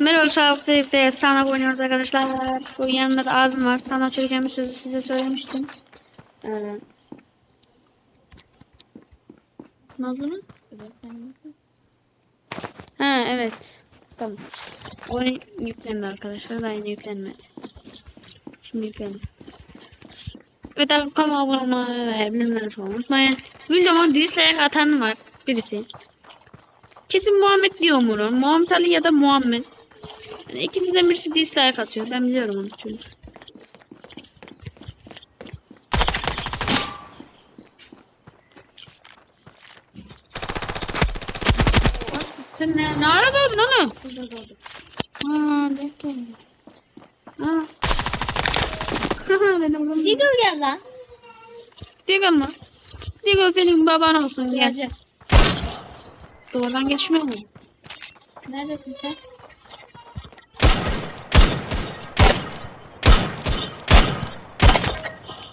Merhaba sağlıklı birlikte stand oynuyoruz arkadaşlar. Bu yanımda da abim var. Stand çekeceğim sözü size söylemiştim. Ee, ne oldu mu? Ha evet. Tamam. Oyun yüklendi arkadaşlar. Daha yeni yüklenmedi. Şimdi yüklendi. Evet arkadaşlar kanalıma abone olmayı ve bildirimleri unutmayın. Videoma dislike atan var birisi. Kesin Muhammed diyor umurum. Muhammed Ali ya da Muhammed. Yani ikinizden birisi dislike atıyor. Ben biliyorum onu çünkü. Sen ne, ne ara doğdun oğlum? Aa, bekle. Aa. Benim oğlum. Deagle gel lan. Diggle mı? Diggle senin baban olsun gel. Gelecek. Duvardan geçmiyor mu? Neredesin sen?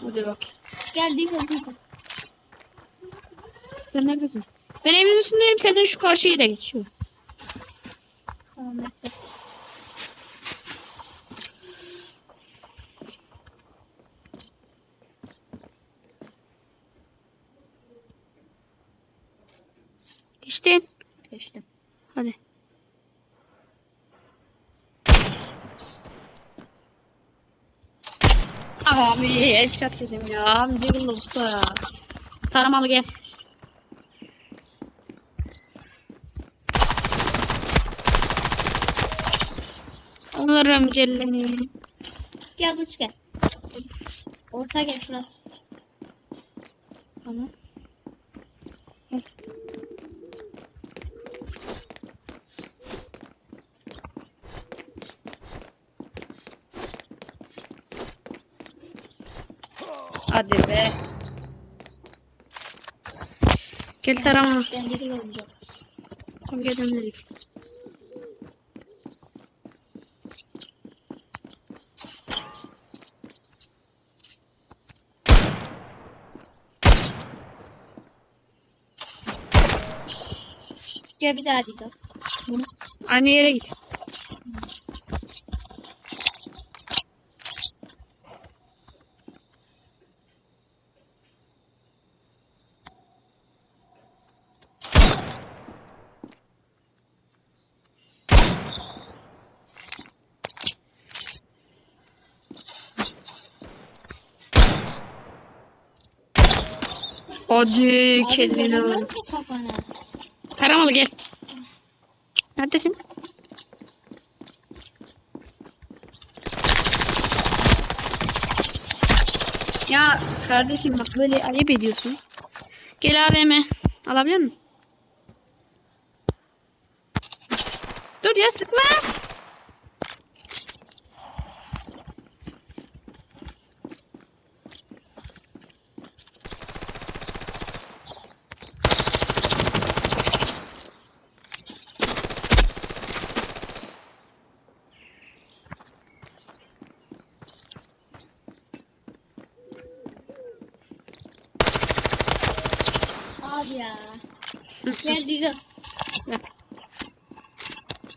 Hadi bak. Gel Deagle Deagle. Sen neredesin? Ben evin üstündeyim. Senin şu karşıyı da geçiyor. Tamam bekle. Abi headshot kesim ya. Abi Diggle'lı usta ya. Taramalı gel. Alırım celleni. Gel uç gel. Orta gel şurası. Tamam. Hadi be. Gel tarama. Ben Deagle oynayacağım. Tam gel dedik. Gel bir daha Deagle. Aynı yere git. Vur. vurma kafana. Taramalı gel. Neredesin? Ya kardeşim bak böyle ayıp ediyorsun. Gel AVM. Alabilir misin? Dur ya sıkma. Abi ya. Gel Deagle.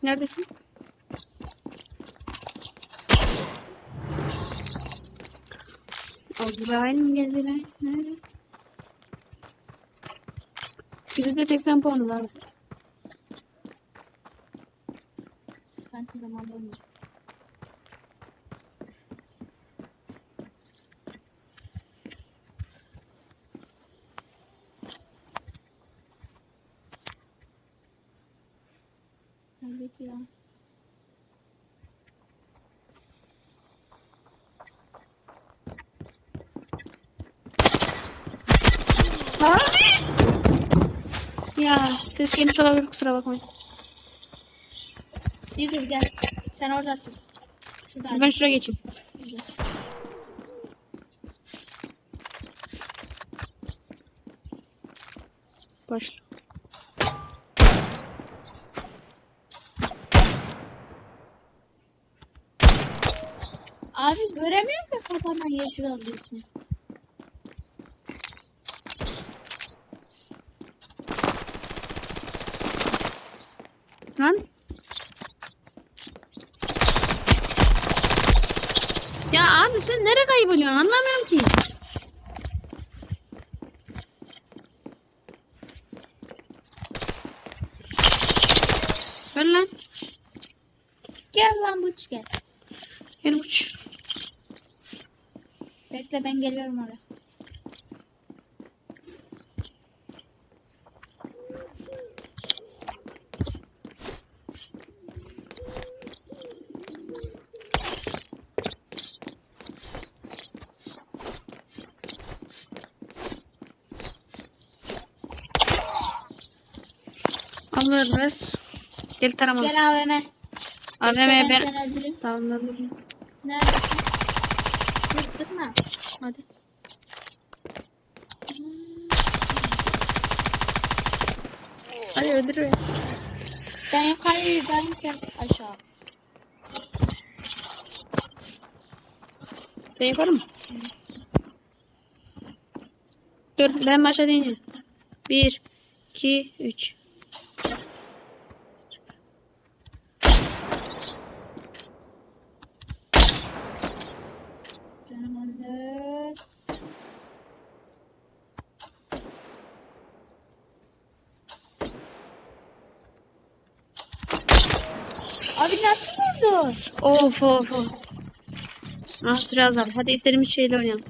Neredesin? Azrail mi geldi be? Nerede? Bizde 80 puanı var. Ben şu zamanda oynayacağım. Neredeki ya? Ha? Ya ses gelmiş olabilir kusura bakmayın. Deagle gel. Sen oradasın. Şurada. Ben şuraya geçeyim. Başla. Abi göremiyorum ki kafandan yeşil alıyorsun. Lan. Ya abi sen nereye kayboluyorsun anlamıyorum ki. Ver lan. Gel lan buç gel. Gel buç. Bekle ben geliyorum oraya. Al ver biraz. Gel tarama. Gel AVM. AVM ben. Tamam buradayım. Neredesin? Dur çıkma. Hadi. Hadi öldür. beni. Ben yukarıdayım sen aşağı. Sen yukarı mı? Dur ben başa deneyeceğim. Bir, iki, üç. Canım öldü. Abi nasıl vurdun? Of of of. Ah süre azal. Hadi istediğimiz şeyle oynayalım.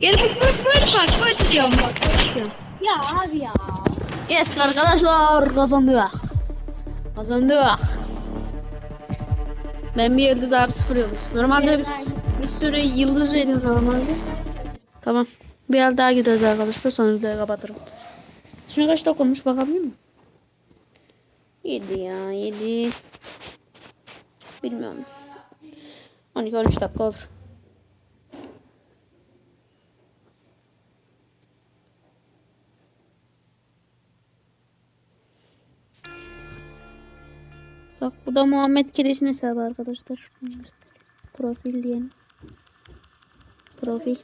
Gel bak bak bak bu açıyorum bak bu açıyorum. Ya abi ya. Yes arkadaşlar kazandık. Kazandık. Ben bir yıldız abi sıfır yıldız. Normalde bir, bir sürü yıldız veriyor normalde. Tamam. Bir el daha gidiyoruz arkadaşlar sonra videoyu kapatırım. Şimdi kaç dakika olmuş bakabilir miyim? 7 ya 7. Bilmiyorum. 12-13 dakika olur. Bak bu da Muhammed Kireç'in hesabı arkadaşlar. Şunu. Profil diyelim. Profil.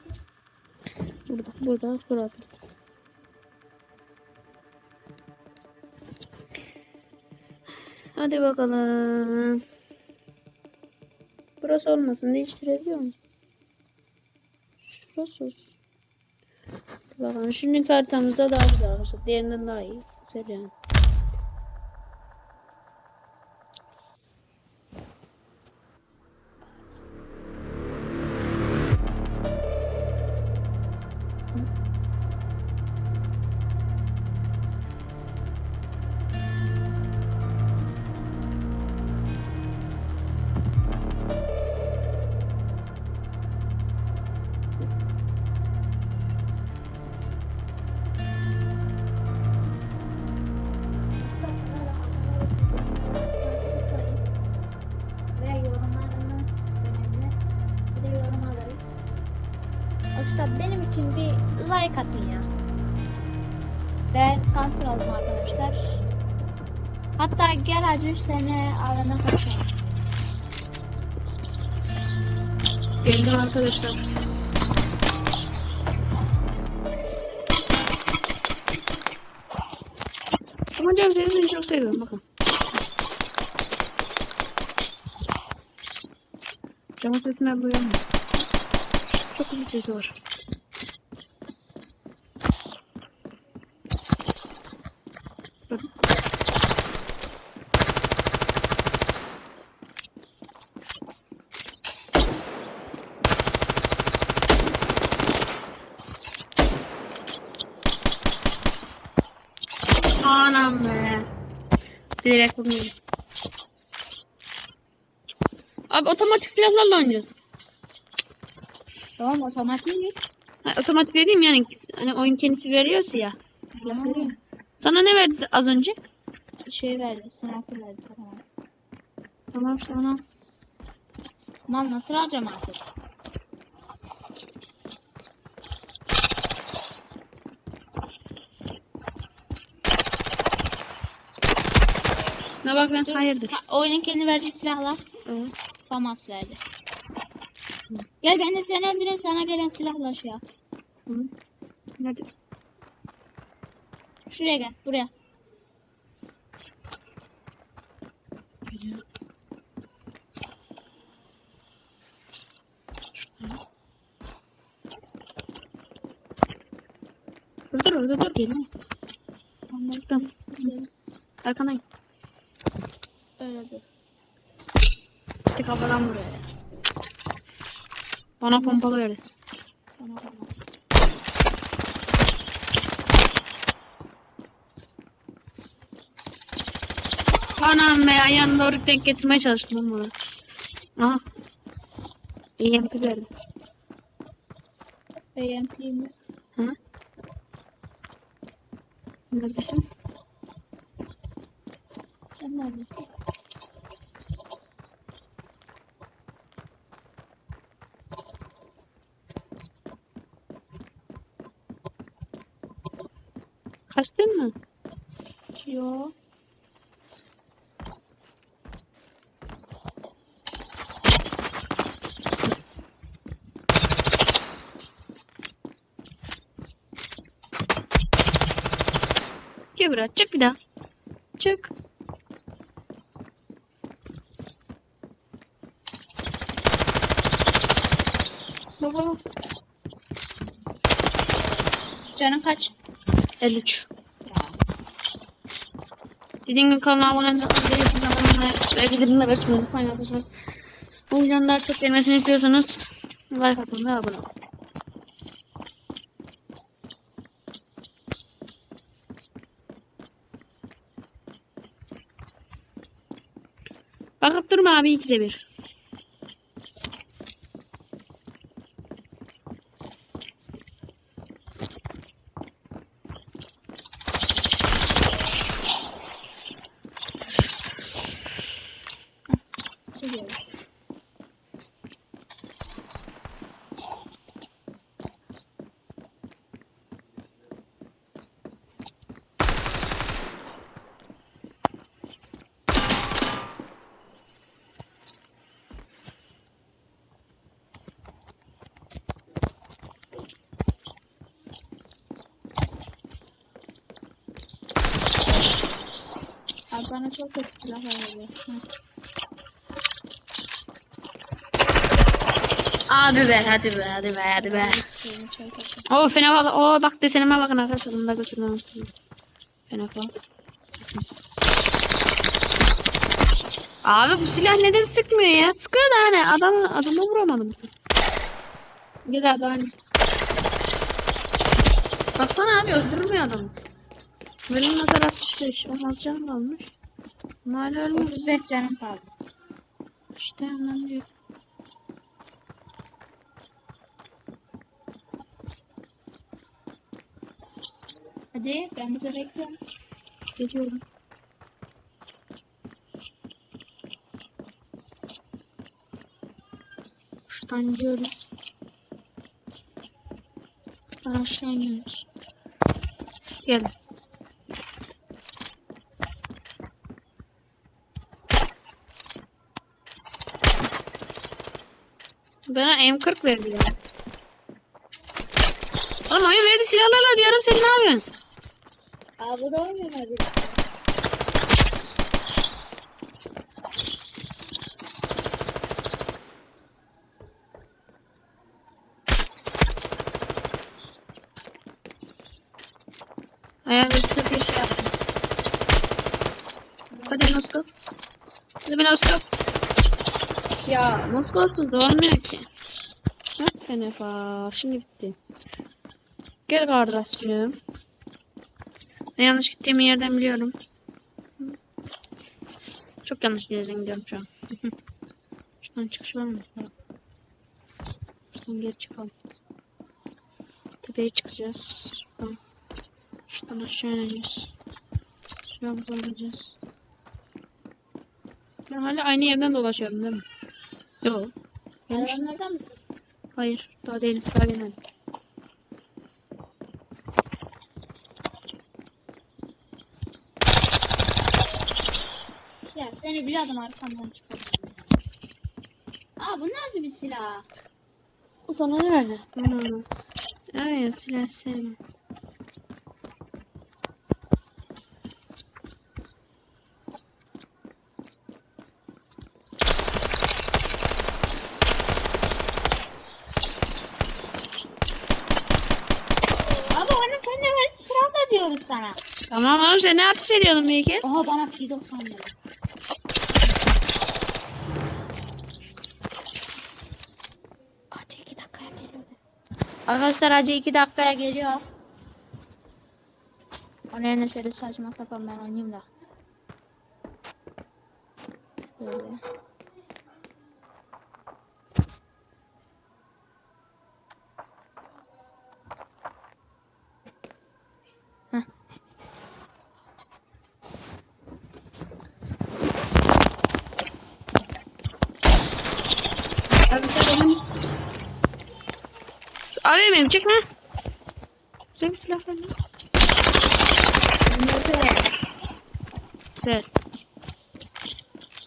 Burada, burada profil. Hadi bakalım. Burası olmasın değiştirebiliyor muyum? Şurası olsun. Bakalım. Şimdiki haritamızda daha güzel arkadaşlar. Diğerinden daha iyi. Güzel yani. Yoksa benim için bir like atın ya. Ben counter aldım arkadaşlar. Hatta gel hacı 3 sene AVM kaçalım. Geldim arkadaşlar. Ama can seni çok seviyorum bakın. Camın sesini duyuyor iyi sesi var. Anam be. Direkt vurmuyorum. Abi otomatik silahlarla oynayacağız. Tamam otomatik mi? Ha, otomatik dediğim yani hani oyun kendisi veriyorsa ya. Silah veriyor. Sana ne verdi az önce? Şey verdi, sniper verdi tamam. Tamam tamam. Mal nasıl alacağım artık? Buna bak ben hayırdır. Ha, oyunun kendi verdiği silahlar. Evet. Famas verdi. Gel ben de seni öldüreyim sana gelen silahlar şey yap. Hı. Neredesin? Şuraya gel buraya. Dur dur orada dur gelin. Çıktım. Arkandayım. Öyle dur. Kafadan buraya. Bana pompalı verdi. Sana famas. Anam be ayağını doğru denk getirmeye çalıştım bunu. Aha. EMP verdi. AMP mi? Hı? Neredesin? Sen neredesin? Kaçtın mı? Yo. Gel buraya çık bir daha. Çık. Baba. Canın kaç? 53. Dediğim gibi kanala abone değilsiniz abone olmayı bildirimleri açmayı unutmayın arkadaşlar. Bu videonun daha çok gelmesini istiyorsanız like atmayı ve abone olun. Bakıp durma abi ikide bir. Geliyorum. Abi bana çok kötü veriyor. Hı. Abi be hadi be hadi be hadi be. Şeyini çok kötü. O fena bak. O bak desenime bakın arkadaşlar. Bunu da götürmem. Fena bak. Abi bu silah neden sıkmıyor ya? Sıkıyor da hani adam adama vuramadım. Gel abi hani. Baksana abi öldürmüyor adamı. Benim nazar 65. Olmaz canım kalmış. Hala ölmüyor. 35 canım kaldı. İşte hemen diyor. Hadi ben burada bekliyorum. Geliyorum. Şuradan gidiyoruz. Aşağı iniyoruz. Gel. Bana M40 verdi ya. Oğlum oyun verdi silahlarla diyorum sen ne yapıyorsun? Aa bu da oynuyor hadi. Ayağımızda bir şey yaptım. Hadi Moskov. Hadi bir. Ya Moskovsuz da olmuyor ki. Hah Fenefa. Şimdi bitti. Gel kardeşim. Ben yanlış gittiğim yerden biliyorum. Çok yanlış yerden gidiyorum şu an. Şuradan çıkış var mı? Şuradan geri çıkalım. Tepeye çıkacağız. Şuradan. Şuradan aşağı ineceğiz. Silahımızı alacağız. Ben hala aynı yerden dolaşıyorum değil mi? Yok. Yanlış. Arabanlarda mısın? Hayır. Daha değilim. Daha gelmedim. seni biliyordum arkamdan çıkardım. Aa bu nasıl bir silah? Sana ne verdi? Hmm. Evet silah sevmem. Abi onun kendi verdiği silahla diyoruz sana. Tamam oğlum sen ne ateş ediyordun belki? Oha bana P90 dedi. Acı 2 dakikaya geliyor. Arkadaşlar acı 2 dakikaya geliyor. Onun yerine şöyle saçma sapan ben oynayayım da. Böyle. Abi benim çekme. Güzel bir silah verdi. Güzel.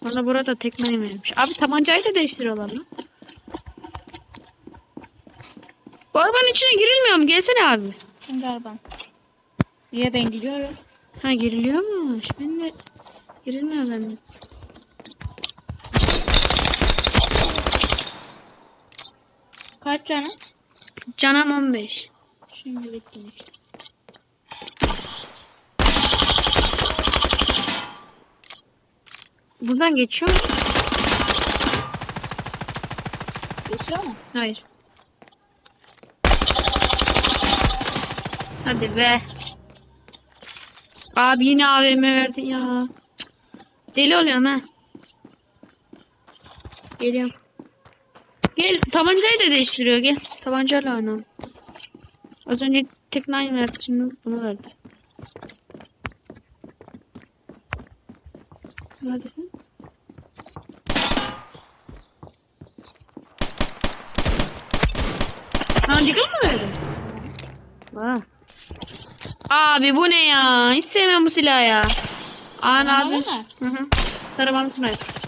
Bana burada tekmeyi vermiş. Abi tabancayı da değiştiriyorlar lan. Bu arabanın içine girilmiyor mu? Gelsene abi. Şimdi araban. Niye ben gidiyorum? Ha giriliyormuş. Ben de girilmiyor zannettim. Kaç canım? Canım 15. Şimdi bittim işte. Buradan geçiyor mu? Geçiyor mu? Hayır. Hadi be. Abi yine AVM verdin ya. Deli oluyorum ha. Geliyorum. Gel tabancayı da değiştiriyor gel. Tabancayla oynayalım. Az önce tek nine verdi şimdi bunu verdi. Neredesin? Ha Deagle mı verdin? Ha. Abi bu ne ya? Hiç sevmem bu silahı ya. Aa mı? Hı hı. Taramalı sniper.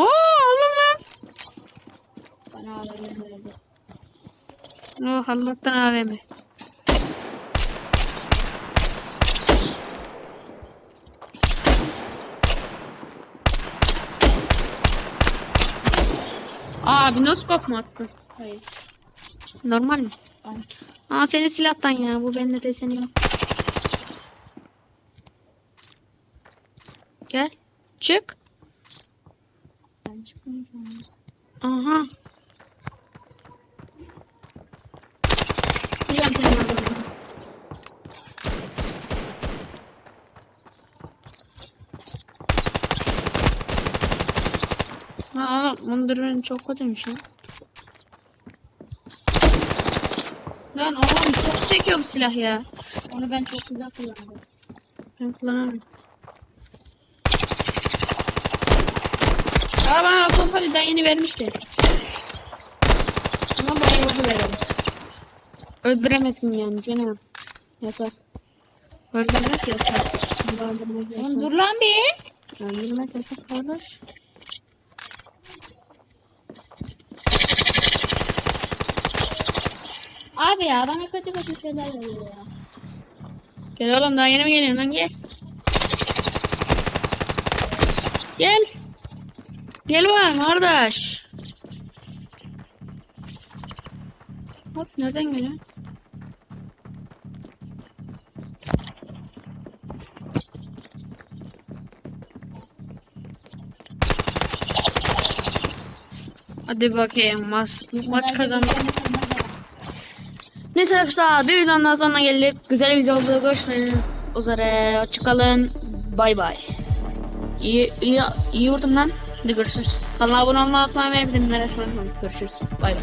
Oo oğlum lan. Bana haberini verdi. Oh Allah'tan AVM. Abi noskop mu attın? Hayır. Normal mi? Aynen. Aa senin silahtan ya. Bu bende deseni yok. Gel. Çık. Ben çıkmayacağım. Aha. Biliyorum senin adını. Ha oğlum bunun durumu çok kötüymüş lan. Lan oğlum çok çekiyor bu silah ya. Onu ben çok güzel kullandım. Ben kullanamıyorum. Aa bana pompaliden yeni vermişti. Ama bana vurdu verelim. Öldüremesin yani canım. Yasak. Öldürmek yasak. Öldürmek yasak. Oğlum dur lan bir. Öldürmek yasak kardeş. Abi ya bana kötü kötü şeyler veriyor ya. Gel oğlum daha yeni mi geliyorsun lan gel. Gel. Gel var kardeş. Hop nereden geliyor? Hadi bakayım maç, maç kazandık. Neyse arkadaşlar bir videonun daha sonuna geldik. Güzel videoda görüşmek üzere. Hoşçakalın. Bay bay. İyi, iyi, iyi vurdum lan. Hadi görüşürüz. Kanala abone olmayı unutmayın ve bildirimleri açmayı unutmayın. Görüşürüz. Bay bay.